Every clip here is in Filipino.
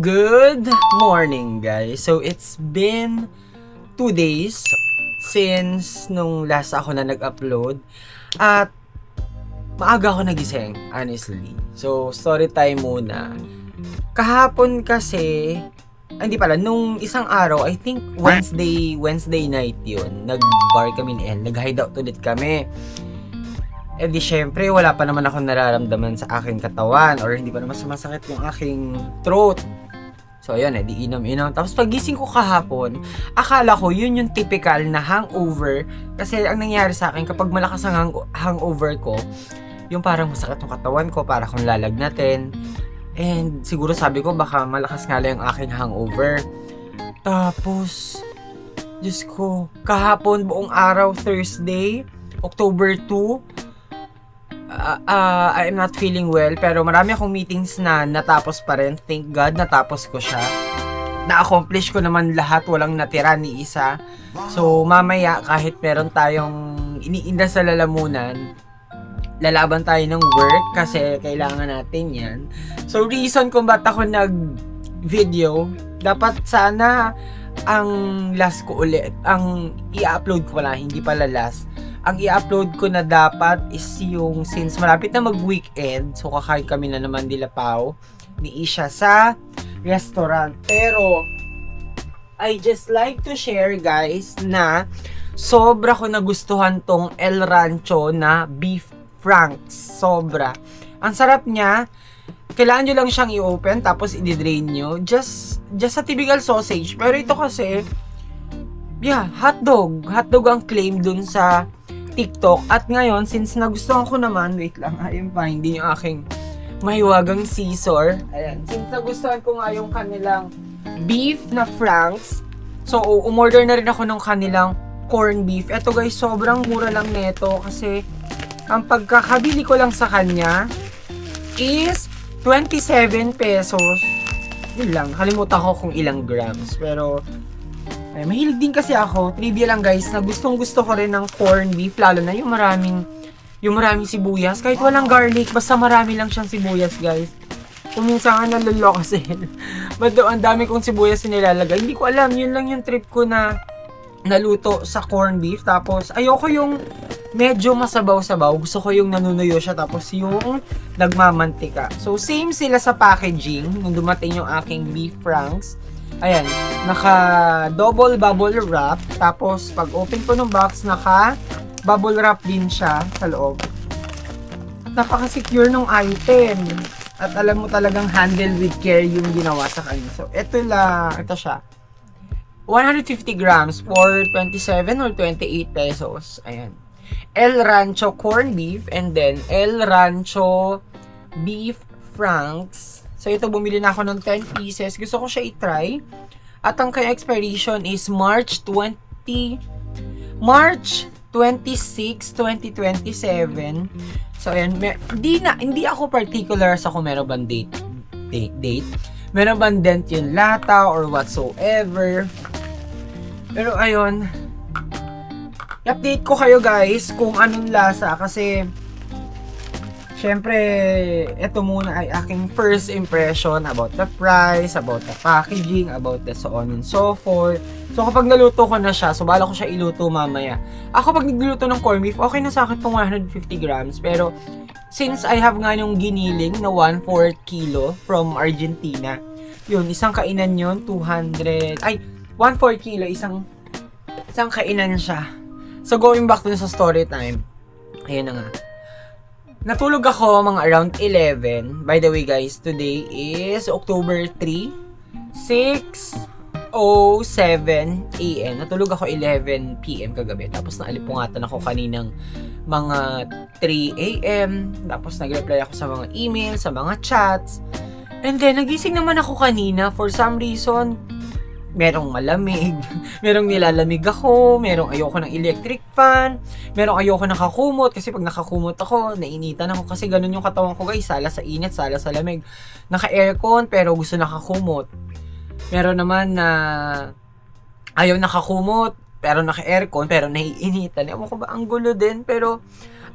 Good morning, guys. So, it's been two days since nung last ako na nag-upload. At maaga ako nagising, honestly. So, story time muna. Kahapon kasi, hindi pala, nung isang araw, I think Wednesday, Wednesday night yun, nag-bar kami ni El, nag-hideout ulit kami. Eh di syempre, wala pa naman ako nararamdaman sa aking katawan or hindi pa naman sumasakit yung aking throat. So, ayun, eh, di inom-inom. Tapos, pagising ko kahapon, akala ko yun yung typical na hangover. Kasi, ang nangyari sa akin, kapag malakas ang hang- hangover ko, yung parang masakit yung katawan ko, para akong lalagnatin. And, siguro sabi ko, baka malakas nga lang yung aking hangover. Tapos, Diyos ko, kahapon, buong araw, Thursday, October 2, ah, ah, I'm not feeling well, pero marami akong meetings na natapos pa rin. Thank God, natapos ko siya. Na-accomplish ko naman lahat, walang natira ni isa. So, mamaya, kahit meron tayong iniinda sa lalamunan, lalaban tayo ng work kasi kailangan natin yan. So, reason kung ba't ako nag-video, dapat sana ang last ko ulit, ang i-upload ko pala, hindi pala last, ang i-upload ko na dapat is yung since malapit na mag-weekend, so kakain kami na naman nila Pao, ni Isha sa restaurant. Pero, I just like to share guys na sobra ko nagustuhan tong El Rancho na beef franks. Sobra. Ang sarap niya. Kailangan nyo lang siyang i-open tapos i-drain nyo. Just, just a typical sausage. Pero ito kasi, yeah, hotdog. Hotdog ang claim dun sa TikTok. At ngayon, since nagustuhan ko naman, wait lang, I am finding yung aking mahiwagang Caesar. Ayan. Since nagustuhan ko nga yung kanilang beef na franks, so umorder na rin ako ng kanilang corn beef. Ito guys, sobrang mura lang neto kasi ang pagkakabili ko lang sa kanya is 27 pesos. Yun lang, kalimutan ko kung ilang grams. Pero, ay, mahilig din kasi ako. Trivia lang guys, na gustong gusto ko rin ng corn beef. Lalo na yung maraming, yung maraming sibuyas. Kahit walang garlic, basta marami lang siyang sibuyas guys. Kung minsan nga nalulo kasi. Ba't ang dami kong sibuyas nilalagay? Hindi ko alam, yun lang yung trip ko na naluto sa corn beef. Tapos, ayoko yung medyo masabaw-sabaw. Gusto ko yung nanunuyo siya. Tapos, yung nagmamantika. So, same sila sa packaging. Nung dumating yung aking beef franks. Ayan, naka double bubble wrap. Tapos, pag open ko ng box, naka bubble wrap din siya sa loob. At napaka-secure ng item. At alam mo talagang handle with care yung ginawa sa kanya. So, ito lang, ito siya. 150 grams for 27 or 28 pesos. Ayan. El Rancho corn beef and then El Rancho beef franks. So, ito bumili na ako ng 10 pieces. Gusto ko siya i-try. At ang kaya expiration is March 20 March 26, 2027. So, ayan. Hindi na, hindi ako particular sa kung meron bang date, date, date. Meron bang dent yung lata or whatsoever. Pero ayun, i-update ko kayo guys kung anong lasa kasi syempre ito muna ay aking first impression about the price, about the packaging, about the so on and so forth. So kapag naluto ko na siya, so bala ko siya iluto mamaya. Ako pag nagluto ng corned beef, okay na sa akin tong 150 grams. Pero since I have nga yung giniling na 1/4 kilo from Argentina, yun, isang kainan yun, 200, ay, 1/4 kilo, isang, isang kainan siya. So going back to sa story time, ayun na nga. Natulog ako mga around 11. By the way guys, today is October 3, 6, 07 a.m. Natulog ako 11 p.m. kagabi. Tapos naalimpungatan ako kaninang mga 3 a.m. Tapos nag-reply ako sa mga email, sa mga chats. And then, nagising naman ako kanina. For some reason, merong malamig, merong nilalamig ako, merong ayoko ng electric fan, merong ayoko nakakumot kasi pag nakakumot ako, nainitan ako kasi ganun yung katawan ko guys, sala sa init, sala sa lamig. Naka-aircon pero gusto nakakumot. Meron naman na ayaw nakakumot, pero naka-aircon, pero naiinitan. Ewan ko ba, ang gulo din. Pero,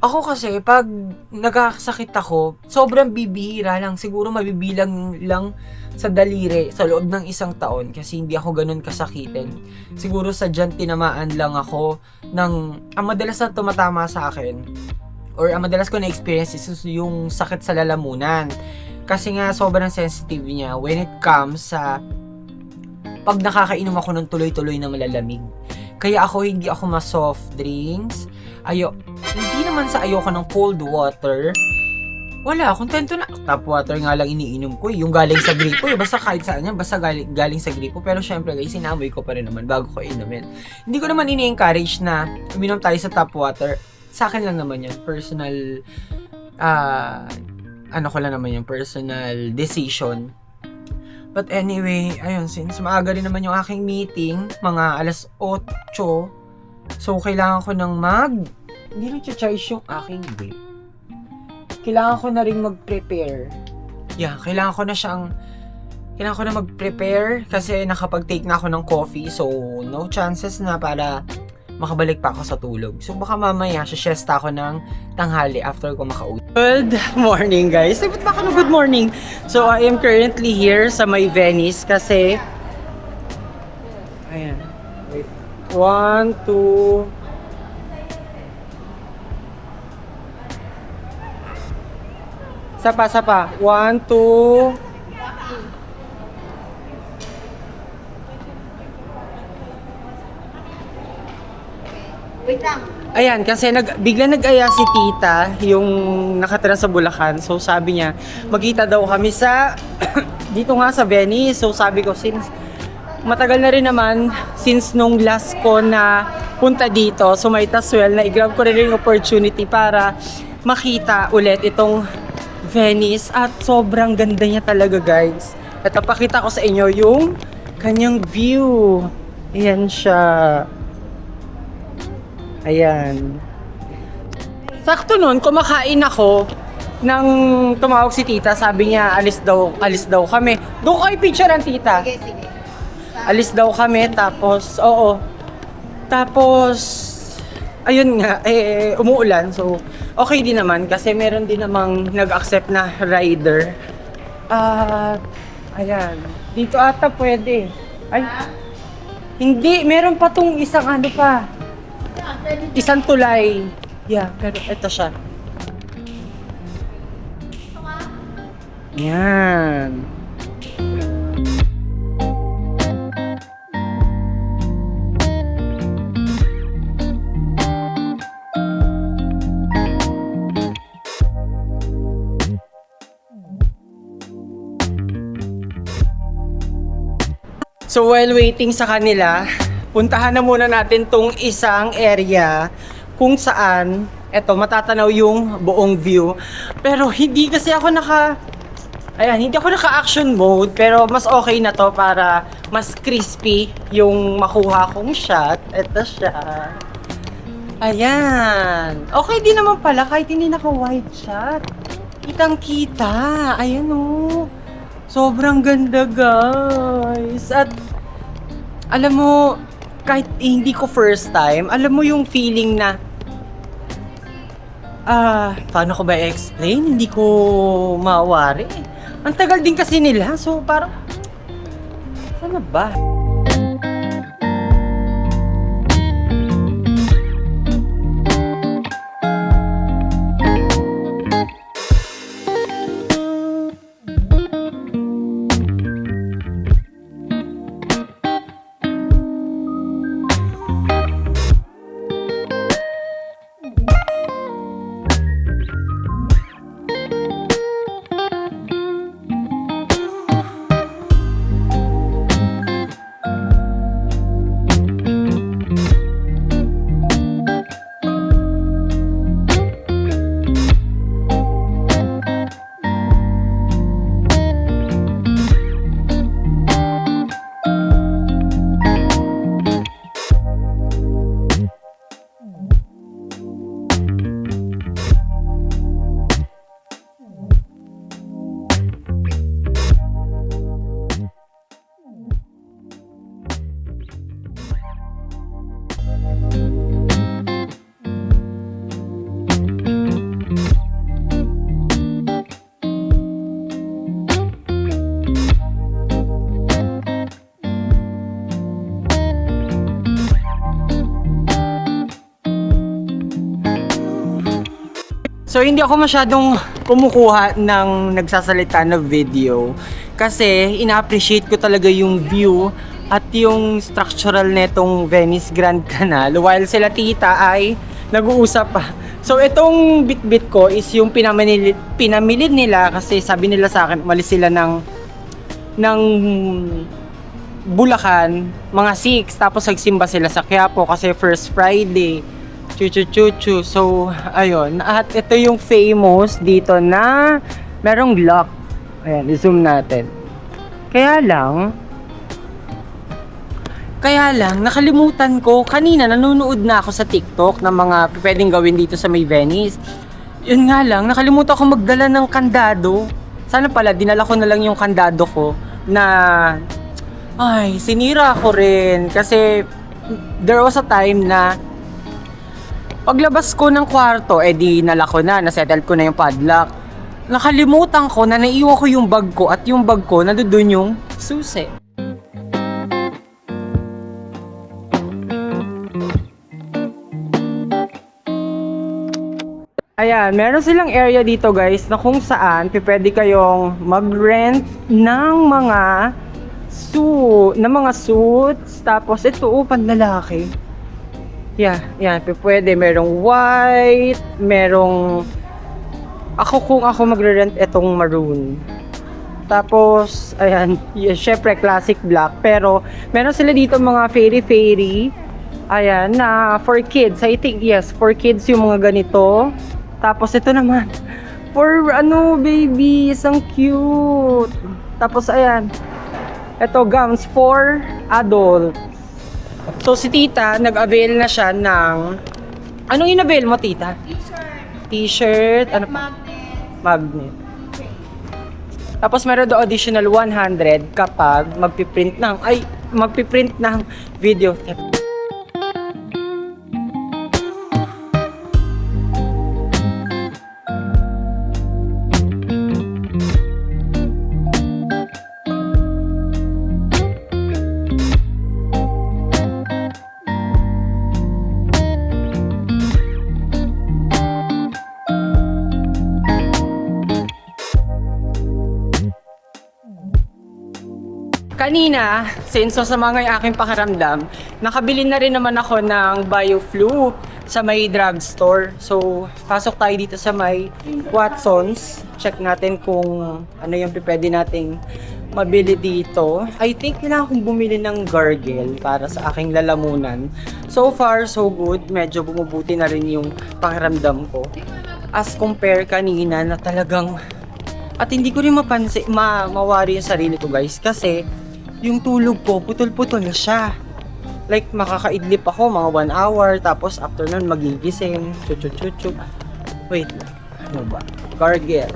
ako kasi, pag nagkakasakit ako, sobrang bibihira lang. Siguro mabibilang lang sa daliri sa loob ng isang taon kasi hindi ako ganun kasakitin. Siguro sa dyan tinamaan lang ako ng, ang madalas na tumatama sa akin, or ang madalas ko na-experience is yung sakit sa lalamunan. Kasi nga, sobrang sensitive niya when it comes sa pag nakakainom ako ng tuloy-tuloy na malalamig. Kaya ako, hindi ako ma-soft drinks. Ayo, hindi naman sa ayoko ng cold water. Wala, kontento na. Tap water nga lang iniinom ko. eh. Yung galing sa gripo. Eh. Basta kahit saan yan, basta galing, galing sa gripo. Pero syempre guys, sinamoy ko pa rin naman bago ko inumin. Hindi ko naman ini-encourage na uminom tayo sa tap water. Sa akin lang naman yan. Personal, ah, ano ko lang naman yung personal decision. But anyway, ayun, since maaga rin naman yung aking meeting, mga alas 8, so kailangan ko ng mag, hindi rin charge yung aking vape. Kailangan ko na rin mag-prepare. Yeah, kailangan ko na siyang, kailangan ko na mag-prepare kasi nakapag-take na ako ng coffee, so no chances na para makabalik pa ako sa tulog. So baka mamaya, siesta ako ng tanghali after ko makauwi. Good morning guys. Ay, ba't ba ka na good morning? So I am currently here sa may Venice kasi Ayan. Wait. One, two Sapa, sapa. One, two Wait lang. Ayan, kasi nag, bigla nag-aya si tita, yung nakatira sa Bulacan. So sabi niya, magkita daw kami sa, dito nga sa Venice. So sabi ko, since matagal na rin naman, since nung last ko na punta dito, so might as well na i-grab ko rin yung opportunity para makita ulit itong Venice. At sobrang ganda niya talaga guys. At papakita ko sa inyo yung kanyang view. Ayan siya. Ayan. Sakto nun, kumakain ako nang tumawag si tita. Sabi niya, alis daw, alis daw kami. Doon kayo picture ang tita. Sige, sige. Alis daw kami, tapos, oo. Tapos, ayun nga, eh, umuulan. So, okay din naman kasi meron din namang nag-accept na rider. At, ayan. Dito ata pwede. Ay, hindi, meron pa tong isang ano pa. Isang tulay. Yeah, pero ito siya. Yan. So while waiting sa kanila, puntahan na muna natin tong isang area kung saan eto matatanaw yung buong view. Pero hindi kasi ako naka Ayan, hindi ako naka-action mode, pero mas okay na to para mas crispy yung makuha kong shot. Ito siya. Ayan. Okay din naman pala kahit hindi naka-wide shot. Kitang-kita. Ayan o. Sobrang ganda, guys. At alam mo, kahit hindi ko first time, alam mo yung feeling na Ah, paano ko ba i-explain? Hindi ko mawari. Ang tagal din kasi nila, so parang sana ba? So hindi ako masyadong kumukuha ng nagsasalita na video kasi ina-appreciate ko talaga yung view at yung structural netong Venice Grand Canal while sila tita ay nag-uusap pa. So itong bit-bit ko is yung pinamili, pinamili nila kasi sabi nila sa akin umalis sila ng ng Bulacan, mga 6, tapos nagsimba sila sa Quiapo kasi first Friday. Chuchu-chuchu. So, ayun. At ito yung famous dito na merong lock. Ayan, i-zoom natin. Kaya lang, kaya lang, nakalimutan ko, kanina nanonood na ako sa TikTok ng mga pwedeng gawin dito sa may Venice. Yun nga lang, nakalimutan ko magdala ng kandado. Sana pala, dinala ko na lang yung kandado ko na, ay, sinira ko rin. Kasi, there was a time na, paglabas ko ng kwarto, eh di nala ko na, nasettle ko na yung padlock. Nakalimutan ko na naiwan ko yung bag ko at yung bag ko, nandoon yung susi. Ayan, meron silang area dito guys na kung saan pwede kayong mag-rent ng mga suit, ng mga suits. Tapos ito, oh, panlalaki. Yeah, yan, pwede. Merong white, merong... Ako kung ako magre-rent itong maroon. Tapos, ayan, yeah, syempre classic black. Pero, meron sila dito mga fairy-fairy. Ayan, na for kids. I think, yes, for kids yung mga ganito. Tapos, ito naman. For, ano, baby, isang cute. Tapos, ayan. Ito, gowns for adults. So, si tita, nag-avail na siya ng... Anong in-avail mo, tita? T-shirt, T-shirt, ano pa? magnet, Magnet. Tapos meron do additional 100 kapag magpiprint ng ay magpiprint ng video tape. Kanina, since masama nga yung aking pakiramdam, nakabili na rin naman ako ng BioFlu sa may drugstore. So, pasok tayo dito sa may Watsons. Check natin kung ano yung pwede nating mabili dito. I think kailangan kong bumili ng gargle para sa aking lalamunan. So far, so good. Medyo bumubuti na rin yung pakiramdam ko. As compare kanina na talagang at hindi ko rin mapansin, ma mawari yung sarili ko guys kasi yung tulog ko putol-putol na siya. Like makakaidlip ako mga 1 hour tapos after nun magigising, chuchu-chuchu. Wait. Ano ba? Gargle.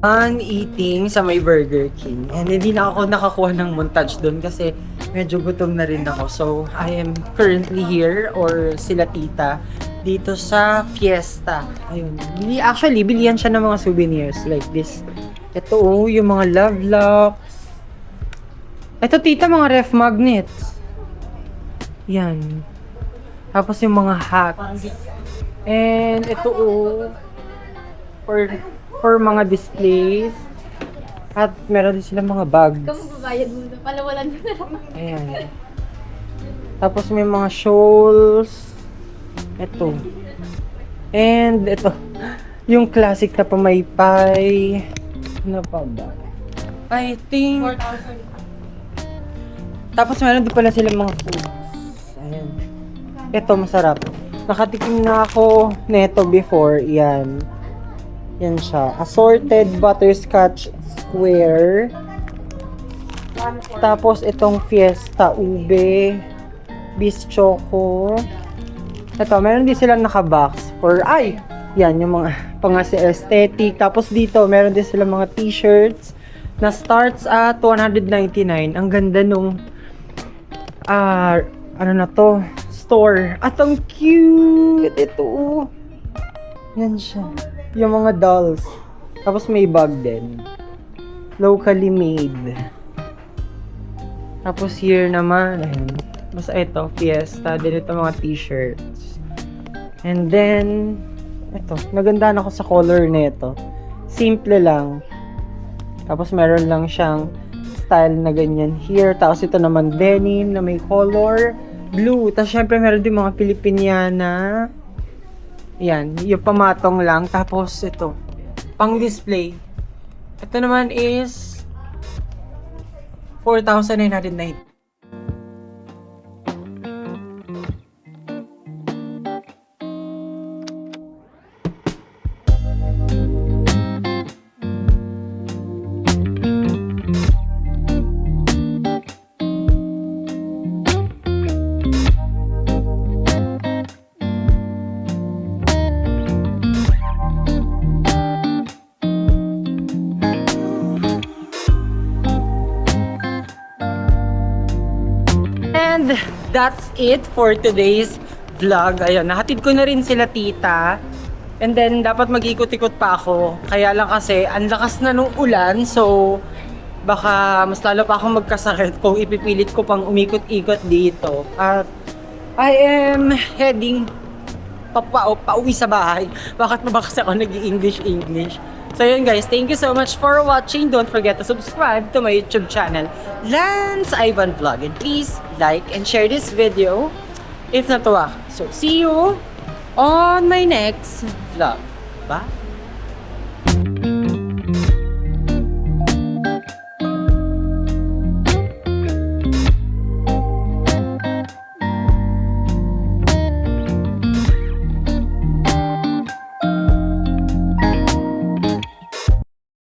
On eating sa may Burger King. And hindi na ako nakakuha ng montage doon kasi medyo gutom na rin ako. So, I am currently here or sila tita dito sa Fiesta. Ayun. Actually, bilihan siya ng mga souvenirs like this. Ito oh, yung mga love locks. Ito tita, mga ref magnets. Yan. Tapos yung mga hats. And ito oh, for for mga displays. At meron din sila mga bags. Ikaw magbabayad muna, palawalan mo na lang. Ayan. Tapos may mga shawls. Ito. And ito. Yung classic na pamaypay. Ano pa ba? I think... 4,000. Tapos meron din pala silang mga foods. Ayan. Ito, masarap. Nakatikim na ako neto before. Yan. Yan siya. Assorted butterscotch square. Tapos itong fiesta ube. Bis choco. Ito, meron din silang naka-box for, ay, yan, yung mga pang si aesthetic. Tapos dito, meron din silang mga t-shirts na starts at 199. Ang ganda nung, ah, ano na to, store. At ang cute! Ito, yan siya. Yung mga dolls. Tapos may bag din. Locally made. Tapos here naman, ayun. Basta ito, Fiesta. Din ito mga t-shirts. And then, ito, naganda ako sa color nito. Simple lang. Tapos meron lang siyang style na ganyan here. Tapos ito naman denim na may color blue. Tapos syempre meron din mga Pilipiniana. Yan, yung pamatong lang. Tapos ito, pang display. Ito naman is 4,990. That's it for today's vlog. Ayun, nahatid ko na rin sila tita. And then, dapat mag-ikot-ikot pa ako. Kaya lang kasi, ang lakas na nung ulan. So, baka mas lalo pa akong magkasakit kung ipipilit ko pang umikot-ikot dito. At I am heading pa, pa, pauwi sa bahay. Bakit ba ba kasi ako nag-English-English? So yun guys, thank you so much for watching. Don't forget to subscribe to my YouTube channel, Lance Ivan Vlog. And please like and share this video if natuwa. So see you on my next vlog. Bye!